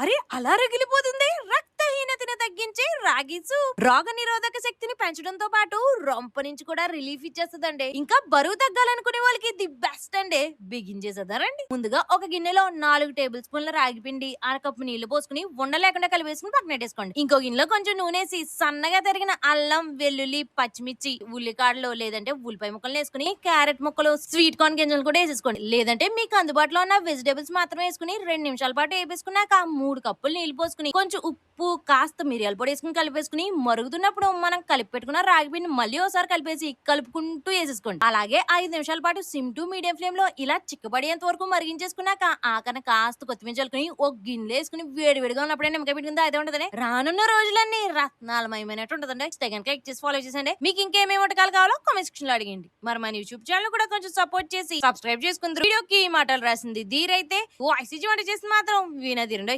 అరే అలా రగిలిపోతుంది? రక్! తగ్గించే రోగ నిరోధక శక్తిని పెంచడంతో పాటు రొంప నుంచి కూడా రిలీఫ్ ఇచ్చేస్తుందండి. ఇంకా బరువు తగ్గాలనుకునే వాళ్ళకి ది బెస్ట్ అండి. బిగించేసేదారండి ముందుగా ఒక గిన్నెలో నాలుగు టేబుల్ స్పూన్ల రాగి పిండి అరకప్పు నీళ్ళు పోసుకుని ఉండలేకుండా కలిపేసుకుని పక్కన పెట్టేసుకోండి. ఇంకో గిన్నెలో కొంచెం నూనెసి సన్నగా తరిగిన అల్లం వెల్లుల్లి పచ్చిమిర్చి ఉల్లికాడలో లేదంటే ఉల్లిపాయ ముక్కలు వేసుకుని క్యారెట్ ముక్కలు స్వీట్ కార్న్ గింజలు కూడా వేసేసుకోండి. లేదంటే మీకు అందుబాటులో ఉన్న వెజిటేబుల్స్ మాత్రం వేసుకుని రెండు నిమిషాల పాటు వేపేసుకున్నాక మూడు కప్పులు నీళ్ళు పోసుకుని కొంచెం ఉప్పు కాస్త మిరియాల పొడి వేసుకుని కలిపేసుకుని మరుగుతున్నప్పుడు మనం కలిపి పెట్టుకున్న రాగి పిండి మళ్ళీ ఒకసారి కలిపేసి కలుపుకుంటూ వేసేసుకోండి. అలాగే ఐదు నిమిషాల పాటు సిమ్ టు మీడియం ఫ్లేమ్లో ఇలా చిక్కబడేంత వరకు మరిగించేసుకున్నాక ఆకన కాస్త కొత్తిమీర చల్లుకుని ఒక గిన్నెలో వేసుకుని వేడి వేడిగా ఉన్నప్పుడే నిమ్మకాయ పెట్టుకుందా అదే ఉంటది రానున్న రోజులన్నీ రత్నాలమయమైనట్టు ఉంటుందండి. తగిన క్లిక్ చేసి ఫాలో చేసండి మీకు ఇంకేమేమి వంటకాలు కావాలో కామెంట్ సెక్షన్లో అడిగండి మరి మన యూట్యూబ్ ఛానల్ కూడా కొంచెం సపోర్ట్ చేసి సబ్స్క్రైబ్ చేసుకుందరు. వీడియోకి మాటలు రాసింది దీరైతే ఓ ఐసీజీ వంట చేసి మాత్రం వినదిరండి